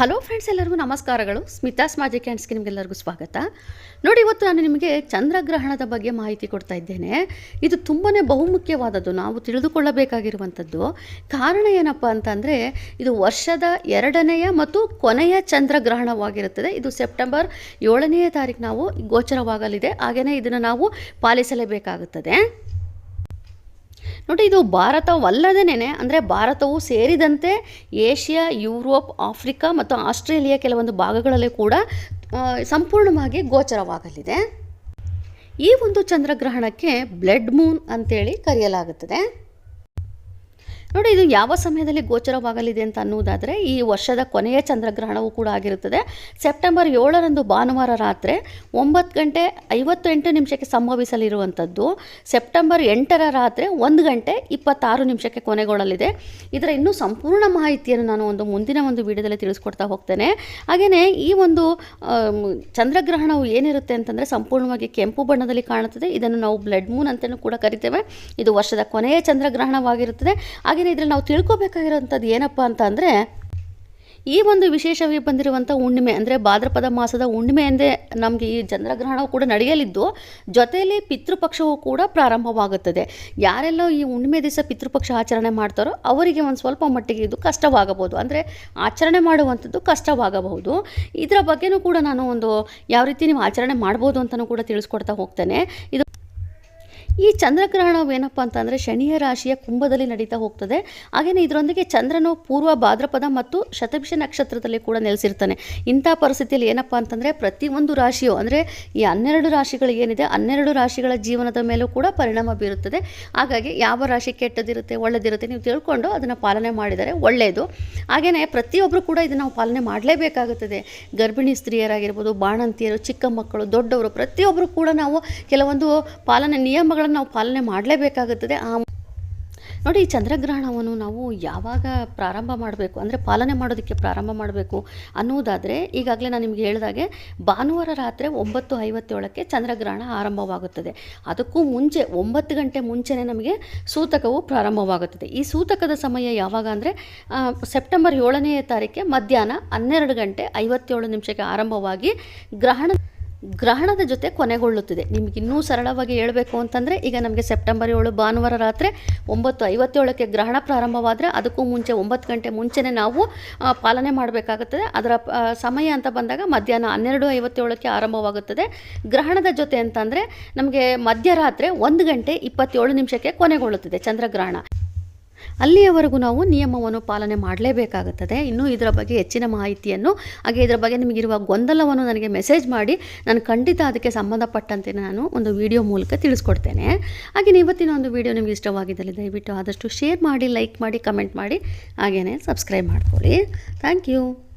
Hello friends ಎಲ್ಲರಿಗೂ ನಮಸ್ಕಾರಗಳು. Smitha's magic ಹ್ಯಾಂಡ್ಸ್ಗೆ ನಿಮಗೆಲ್ಲರಿಗೂ ಸ್ವಾಗತ. ನೋಡಿ, ಇವತ್ತು ನಾನು ನಿಮಗೆ ಚಂದ್ರಗ್ರಹಣದ ಬಗ್ಗೆ ಮಾಹಿತಿ ಕೊಡ್ತಾ ಇದ್ದೇನೆ. ಇದು ತುಂಬಾ ಬಹುಮುಖ್ಯವಾದದ್ದು. ನಾವು ತಿಳಿದುಕೊಳ್ಳಬೇಕಾಗಿರುವಂಥದ್ದು. ಕಾರಣ ಏನಪ್ಪ ಅಂತಂದರೆ, ಇದು ವರ್ಷದ ಎರಡನೆಯ ಮತ್ತು ಕೊನೆಯ ಚಂದ್ರಗ್ರಹಣವಾಗಿರುತ್ತದೆ. ಇದು ಸೆಪ್ಟೆಂಬರ್ ಏಳನೆಯ ತಾರೀಕು ನಾವು ಗೋಚರವಾಗಲಿದೆ. ಹಾಗೆಯೇ ಇದನ್ನು ನಾವು ಪಾಲಿಸಲೇಬೇಕಾಗುತ್ತದೆ. ನೋಡಿ, ಇದು ಭಾರತವಲ್ಲದೇನೆ, ಅಂದರೆ ಭಾರತವು ಸೇರಿದಂತೆ ಏಷ್ಯಾ, ಯುರೋಪ್, ಆಫ್ರಿಕಾ ಮತ್ತು ಆಸ್ಟ್ರೇಲಿಯಾ ಕೆಲವೊಂದು ಭಾಗಗಳಲ್ಲಿ ಕೂಡ ಸಂಪೂರ್ಣವಾಗಿ ಗೋಚರವಾಗಲಿದೆ. ಈ ಒಂದು ಚಂದ್ರಗ್ರಹಣಕ್ಕೆ ಬ್ಲಡ್ ಮೂನ್ ಅಂತೇಳಿ ಕರೆಯಲಾಗುತ್ತದೆ. ನೋಡಿ, ಇದು ಯಾವ ಸಮಯದಲ್ಲಿ ಗೋಚರವಾಗಲಿದೆ ಅಂತ ಅನ್ನುವುದಾದರೆ, ಈ ವರ್ಷದ ಕೊನೆಯ ಚಂದ್ರಗ್ರಹಣವೂ ಕೂಡ ಆಗಿರುತ್ತದೆ. ಸೆಪ್ಟೆಂಬರ್ ಏಳರಂದು ಭಾನುವಾರ ರಾತ್ರಿ ಒಂಬತ್ತು ಗಂಟೆ ಐವತ್ತೆಂಟು ನಿಮಿಷಕ್ಕೆ ಸಂಭವಿಸಲಿರುವಂಥದ್ದು. ಸೆಪ್ಟೆಂಬರ್ ಎಂಟರ ರಾತ್ರಿ ಒಂದು ಗಂಟೆ ಇಪ್ಪತ್ತಾರು ನಿಮಿಷಕ್ಕೆ ಕೊನೆಗೊಳ್ಳಲಿದೆ. ಇದರ ಇನ್ನೂ ಸಂಪೂರ್ಣ ಮಾಹಿತಿಯನ್ನು ನಾನು ಒಂದು ಮುಂದಿನ ಒಂದು ವಿಡಿಯೋದಲ್ಲಿ ತಿಳಿಸ್ಕೊಡ್ತಾ ಹೋಗ್ತೇನೆ. ಹಾಗೆಯೇ ಈ ಒಂದು ಚಂದ್ರಗ್ರಹಣವು ಏನಿರುತ್ತೆ ಅಂತಂದರೆ, ಸಂಪೂರ್ಣವಾಗಿ ಕೆಂಪು ಬಣ್ಣದಲ್ಲಿ ಕಾಣುತ್ತದೆ. ಇದನ್ನು ನಾವು ಬ್ಲಡ್ ಮೂನ್ ಅಂತಲೂ ಕೂಡ ಕರಿತೇವೆ. ಇದು ವರ್ಷದ ಕೊನೆಯ ಚಂದ್ರಗ್ರಹಣವಾಗಿರುತ್ತದೆ. ಹಾಗೆಯೇ ಇದರಲ್ಲಿ ನಾವು ತಿಳ್ಕೊಬೇಕಾಗಿರೋಂಥದ್ದು ಏನಪ್ಪ ಅಂತ ಅಂದರೆ, ಈ ಒಂದು ವಿಶೇಷವಾಗಿ ಬಂದಿರುವಂಥ ಹುಣ್ಣಿಮೆ, ಅಂದರೆ ಭಾದ್ರಪದ ಮಾಸದ ಹುಣ್ಣಿಮೆ ಎಂದೇ ನಮಗೆ ಈ ಚಂದ್ರಗ್ರಹಣವು ಕೂಡ ನಡೆಯಲಿದ್ದು, ಜೊತೆಯಲ್ಲಿ ಪಿತೃಪಕ್ಷವು ಕೂಡ ಪ್ರಾರಂಭವಾಗುತ್ತದೆ. ಯಾರೆಲ್ಲ ಈ ಹುಣ್ಣಿಮೆ ದಿವಸ ಪಿತೃಪಕ್ಷ ಆಚರಣೆ ಮಾಡ್ತಾರೋ, ಅವರಿಗೆ ಒಂದು ಸ್ವಲ್ಪ ಮಟ್ಟಿಗೆ ಇದು ಕಷ್ಟವಾಗಬಹುದು. ಅಂದರೆ ಆಚರಣೆ ಮಾಡುವಂಥದ್ದು ಕಷ್ಟವಾಗಬಹುದು. ಇದರ ಬಗ್ಗೆನೂ ಕೂಡ ನಾನು ಒಂದು ಯಾವ ರೀತಿ ನೀವು ಆಚರಣೆ ಮಾಡ್ಬೋದು ಅಂತಲೂ ಕೂಡ ತಿಳಿಸ್ಕೊಡ್ತಾ ಹೋಗ್ತೇನೆ. ಇದು ಈ ಚಂದ್ರಗ್ರಹಣವೇನಪ್ಪ ಅಂತಂದರೆ ಶನಿಯ ರಾಶಿಯ ಕುಂಭದಲ್ಲಿ ನಡೀತಾ ಹೋಗ್ತದೆ. ಹಾಗೆಯೇ ಇದರೊಂದಿಗೆ ಚಂದ್ರನು ಪೂರ್ವ ಭಾದ್ರಪದ ಮತ್ತು ಶತಭಿಷ ನಕ್ಷತ್ರದಲ್ಲಿ ಕೂಡ ನೆಲೆಸಿರ್ತಾನೆ. ಇಂಥ ಪರಿಸ್ಥಿತಿಯಲ್ಲಿ ಏನಪ್ಪ ಅಂತಂದರೆ ಪ್ರತಿಯೊಂದು ರಾಶಿಯು, ಅಂದರೆ ಈ ಹನ್ನೆರಡು ರಾಶಿಗಳು ಏನಿದೆ, ಹನ್ನೆರಡು ರಾಶಿಗಳ ಜೀವನದ ಮೇಲೂ ಕೂಡ ಪರಿಣಾಮ ಬೀರುತ್ತದೆ. ಹಾಗಾಗಿ ಯಾವ ರಾಶಿ ಕೆಟ್ಟದಿರುತ್ತೆ, ಒಳ್ಳೆದಿರುತ್ತೆ ನೀವು ತಿಳ್ಕೊಂಡು ಅದನ್ನು ಪಾಲನೆ ಮಾಡಿದರೆ ಒಳ್ಳೆಯದು ಹಾಗೆಯೇ ಪ್ರತಿಯೊಬ್ಬರು ಕೂಡ ಇದನ್ನು ನಾವು ಪಾಲನೆ ಮಾಡಲೇಬೇಕಾಗುತ್ತದೆ. ಗರ್ಭಿಣಿ ಸ್ತ್ರೀಯರಾಗಿರ್ಬೋದು, ಬಾಣಂತಿಯರು, ಚಿಕ್ಕ ಮಕ್ಕಳು, ದೊಡ್ಡವರು ಪ್ರತಿಯೊಬ್ಬರು ಕೂಡ ನಾವು ಕೆಲವೊಂದು ಪಾಲನೆ ನಿಯಮಗಳನ್ನು ನಾವು ಪಾಲನೆ ಮಾಡಲೇಬೇಕಾಗುತ್ತದೆ. ಆ ನೋಡಿ ಈ ಚಂದ್ರಗ್ರಹಣವನ್ನು ನಾವು ಯಾವಾಗ ಪ್ರಾರಂಭ ಮಾಡಬೇಕು, ಅಂದರೆ ಪಾಲನೆ ಮಾಡೋದಕ್ಕೆ ಪ್ರಾರಂಭ ಮಾಡಬೇಕು ಅನ್ನುವುದಾದರೆ ಈಗಾಗಲೇ ನಾನು ನಿಮಗೆ ಹೇಳಿದಾಗೆ ಭಾನುವಾರ ರಾತ್ರಿ ಒಂಬತ್ತು ಐವತ್ತೇಳಕ್ಕೆ ಚಂದ್ರಗ್ರಹಣ ಆರಂಭವಾಗುತ್ತದೆ. ಅದಕ್ಕೂ ಮುಂಚೆ, ಒಂಬತ್ತು ಗಂಟೆ ಮುಂಚೆನೇ ನಮಗೆ ಸೂತಕವು ಪ್ರಾರಂಭವಾಗುತ್ತದೆ. ಈ ಸೂತಕದ ಸಮಯ ಯಾವಾಗ ಅಂದರೆ ಸೆಪ್ಟೆಂಬರ್ ಏಳನೆಯ ತಾರೀಕೆ ಮಧ್ಯಾಹ್ನ ಹನ್ನೆರಡು ಗಂಟೆ ಐವತ್ತೇಳು ನಿಮಿಷಕ್ಕೆ ಆರಂಭವಾಗಿ ಗ್ರಹಣ ಗ್ರಹಣದ ಜೊತೆ ಕೊನೆಗೊಳ್ಳುತ್ತದೆ. ನಿಮಗೆ ಇನ್ನೂ ಸರಳವಾಗಿ ಹೇಳಬೇಕು ಅಂತಂದರೆ, ಈಗ ನಮಗೆ ಸೆಪ್ಟೆಂಬರ್ ಏಳು ಭಾನುವಾರ ರಾತ್ರಿ ಒಂಬತ್ತು ಐವತ್ತೇಳಕ್ಕೆ ಗ್ರಹಣ ಪ್ರಾರಂಭವಾದರೆ ಅದಕ್ಕೂ ಮುಂಚೆ ಒಂಬತ್ತು ಗಂಟೆ ಮುಂಚೆನೇ ನಾವು ಪಾಲನೆ ಮಾಡಬೇಕಾಗುತ್ತದೆ. ಅದರ ಸಮಯ ಅಂತ ಬಂದಾಗ ಮಧ್ಯಾಹ್ನ ಹನ್ನೆರಡು ಐವತ್ತೇಳಕ್ಕೆ ಆರಂಭವಾಗುತ್ತದೆ. ಗ್ರಹಣದ ಜೊತೆ ಅಂತಂದರೆ ನಮಗೆ ಮಧ್ಯರಾತ್ರಿ ಒಂದು ಗಂಟೆ ಇಪ್ಪತ್ತೇಳು ನಿಮಿಷಕ್ಕೆ ಕೊನೆಗೊಳ್ಳುತ್ತದೆ ಚಂದ್ರಗ್ರಹಣ. ಅಲ್ಲಿಯವರೆಗೂ ನಾವು ನಿಯಮವನ್ನು ಪಾಲನೆ ಮಾಡಲೇಬೇಕಾಗುತ್ತದೆ. ಇನ್ನೂ ಇದರ ಬಗ್ಗೆ ಹೆಚ್ಚಿನ ಮಾಹಿತಿಯನ್ನು, ಹಾಗೆ ಇದರ ಬಗ್ಗೆ ನಿಮಗಿರುವ ಗೊಂದಲವನ್ನು ನನಗೆ ಮೆಸೇಜ್ ಮಾಡಿ, ನಾನು ಖಂಡಿತ ಅದಕ್ಕೆ ಸಂಬಂಧಪಟ್ಟಂತೆ ನಾನು ಒಂದು ವಿಡಿಯೋ ಮೂಲಕ ತಿಳಿಸ್ಕೊಡ್ತೇನೆ. ಹಾಗೆ ಇವತ್ತಿನ ಒಂದು ವಿಡಿಯೋ ನಿಮಗೆ ಇಷ್ಟವಾಗಿದ್ದಲ್ಲಿ ದಯವಿಟ್ಟು ಆದಷ್ಟು ಶೇರ್ ಮಾಡಿ, ಲೈಕ್ ಮಾಡಿ, ಕಮೆಂಟ್ ಮಾಡಿ ಹಾಗೆಯೇ ಸಬ್ಸ್ಕ್ರೈಬ್ ಮಾಡ್ಕೊಳ್ಳಿ. Thank you.